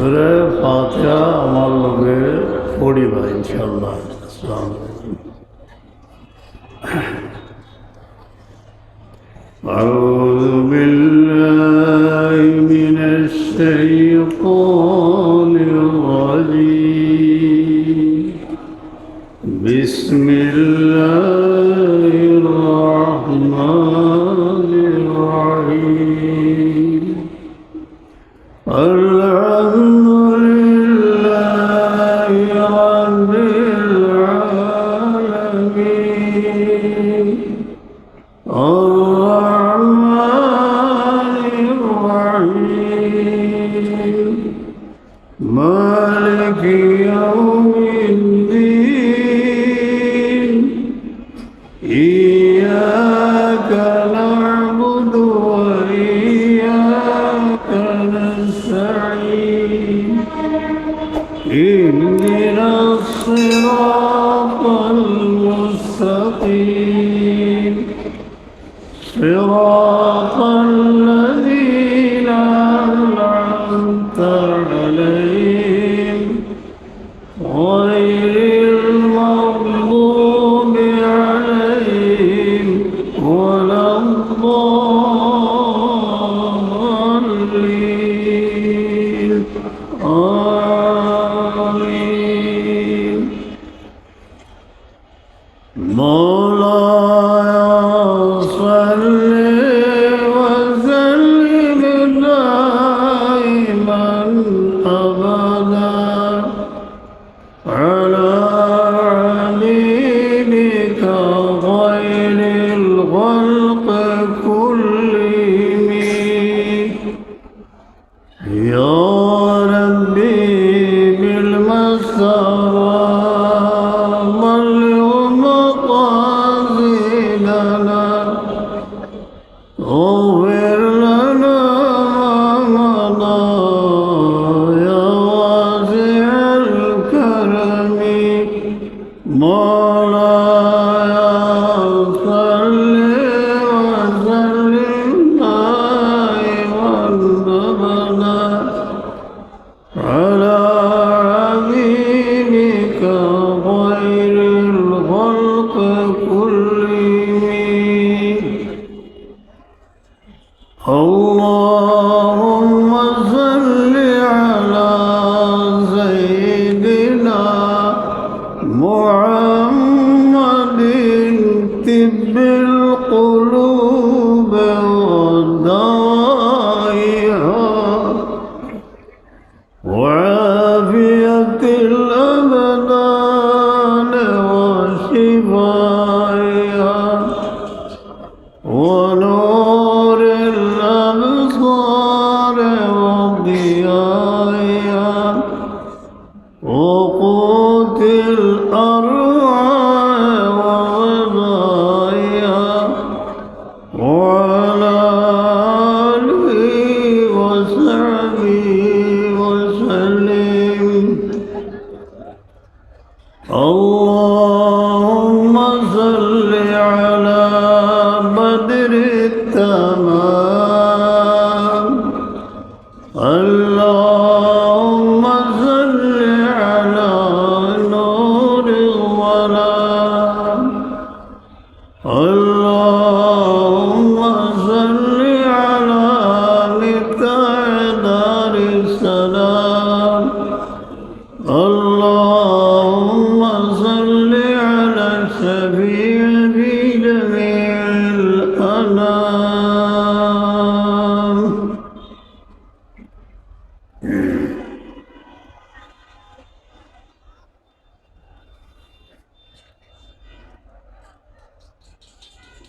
ধরে ফাতেহা আমার লোকে পড়িবা ইনশাল্লাহ আসসালাম أعوذ بالله من الشيطان الرجيم بسم الله الرحمن مولا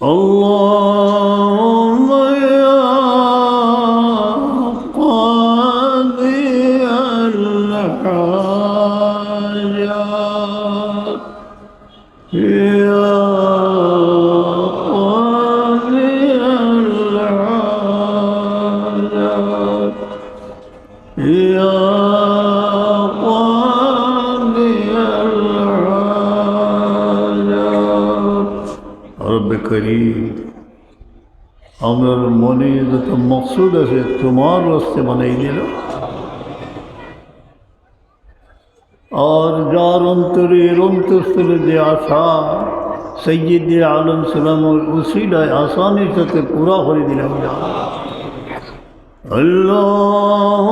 Allah করিম আমার মনে যত মকসুদ আছে, তোমার রাস্তে বানাই দিল আর যার অন্তরে এর অন্তঃস্থলে যে আশা, সৈয়দ আলম সালাম উসিলায় আসানির সাথে পুরা হয়ে দিলাম। যা আল্লাহ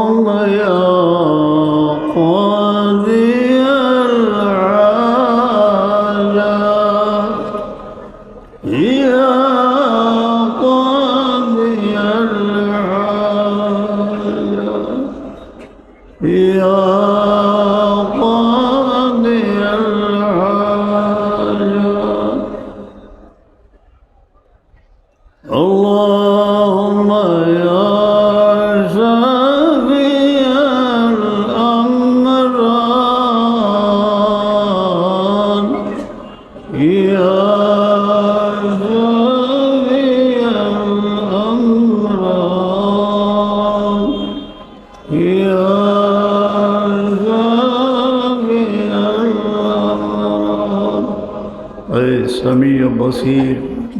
اے سمیع بصیر،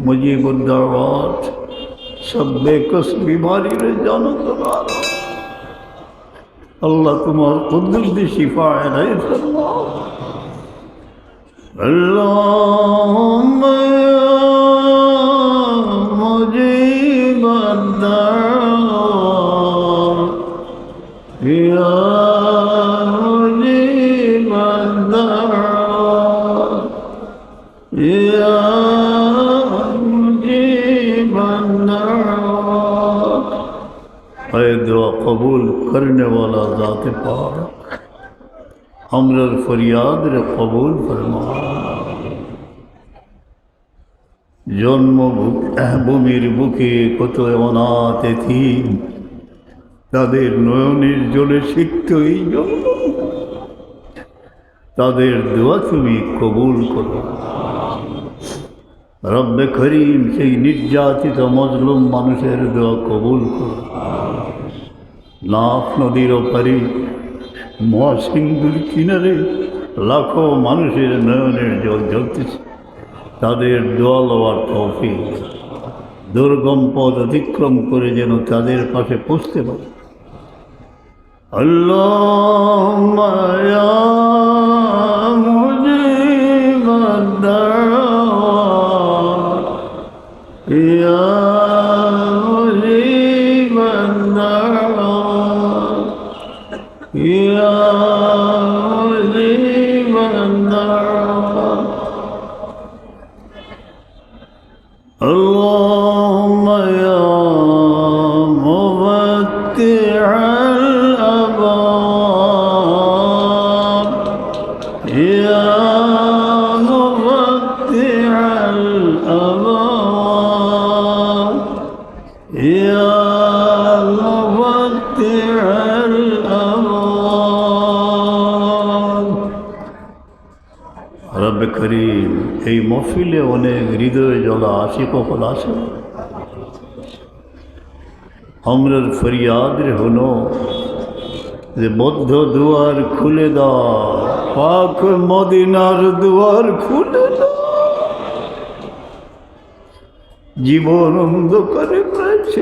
مجیب الدعوات، سب بے کس بیماری میں جانو تمہارا۔ اللہ تمہار قدر دی شفا ہے نہیں فرما۔ اللہم اے আমরার ফরিয়াদ রে কবুল ফরমা। জন্মভূমির বুকে কত অনাথ এথিম তাদের নয়নের জলে সিক্ত এই জন্ম তাদের দোয়া তুমি কবুল করো। রব্বে করিম সেই নির্যাতিত মজলুম মানুষের দোয়া কবুল করো। নাফ নদীর ওপারি মহাসিন্ধুর কিনারে লাখো মানুষের নয়নের জল জ্বলতেছে। তাদের দোয়া লওয়ার দুর্গম পদ অতিক্রম করে যেন তাদের পাশে পৌঁছতে পারে। আল্লাহ রব করিম এই মহফিলে অনেক হৃদয় জলা আশিক হল আসে আমরার ফরিয়াদ রে হলো যে বদ্ধ দুয়ার খুলে দাও পাক মদিনার দুয়ার খুলে দাও জীবন অন্ধকারে প্রায় গেছে।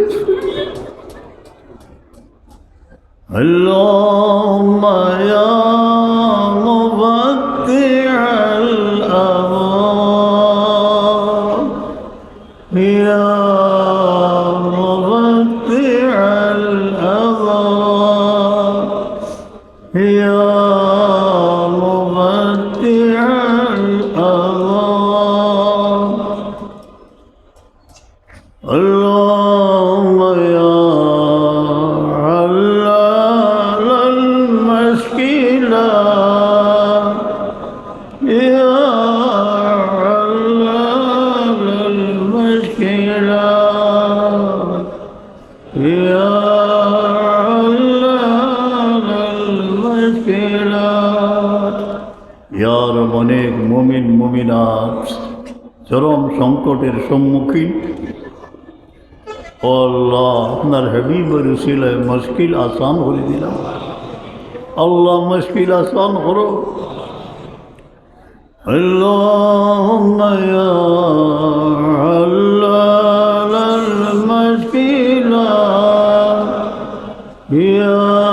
ইয়ার অনেক মুমিন মুমিনাত চরম সংকটের সম্মুখীন। ও আল্লাহ আপনার হাবিবের উসিলায় মুশকিল আসান করে দিলাম আল্লাহ মুশকিল আসান করো اللهم يا علال المشكلات يا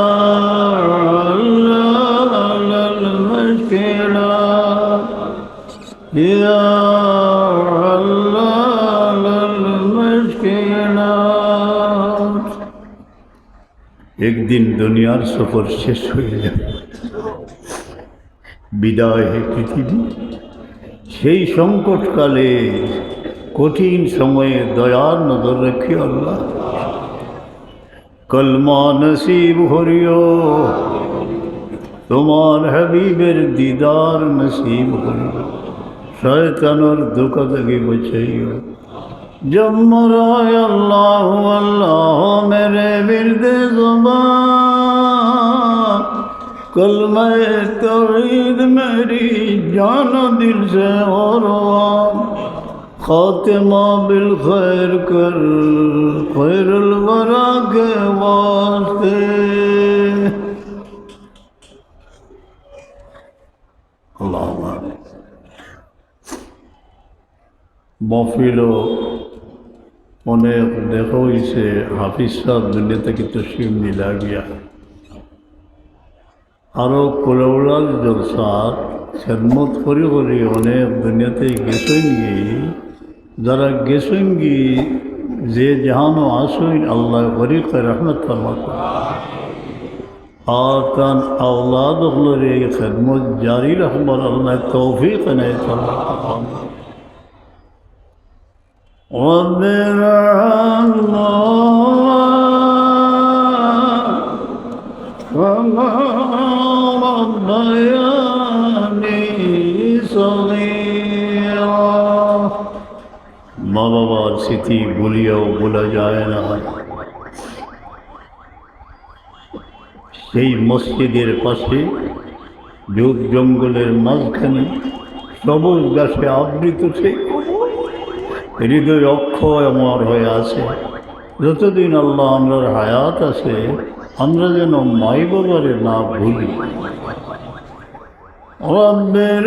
একদিন দুনিয়ার সফর শেষ হয়ে যাবে। বিদায় হে পৃথিবী। সেই সংকটকালে কঠিন সময়ে দয়ার নজর রাখি আল্লাহ। কলমা নসিব হরিও তোমার হাবিবের দিদার নসিব হরিও শয়তানোর দুঃখ থেকে বচাইও জন্ম রয় আল্লাহ আল্লাহ মেরে বিরদে জমা কলমে তৌহিদ মেরি জান দিল সে ওরওয়া খাতেমা বিল খৈর কর, খৈরুল বরা কে ওয়াস্তে। আল্লাহ انہیں دیکھو اسے حافظ صاحب دنیا تک کی تشریف ملا گیا اور کلوڑا جلسات خدمت خوری خوری انہیں دنیا تک گسنگی ذرا گسنگی زی جہان و آسوئن اللہ غری کا رحمت فرماتا آتان اولاد غلری خدمت جاری رحمت اللہ توفیق نے فرماتا ফরমাত رب ارحمنا كما ربياني صغيرا মা বাবার স্মৃতি বলিয়াও বলা যায় না সেই মসজিদের পাশে যুগ জঙ্গলের মাঝখানে সবুজ গাছে আবৃত সেই হৃদয় অক্ষয় অমর হয়ে আছে। যতদিন আল্লাহ আমরার হায়াত আছে আমরা যেন মাই বাবারে না ভুলি। রব্বের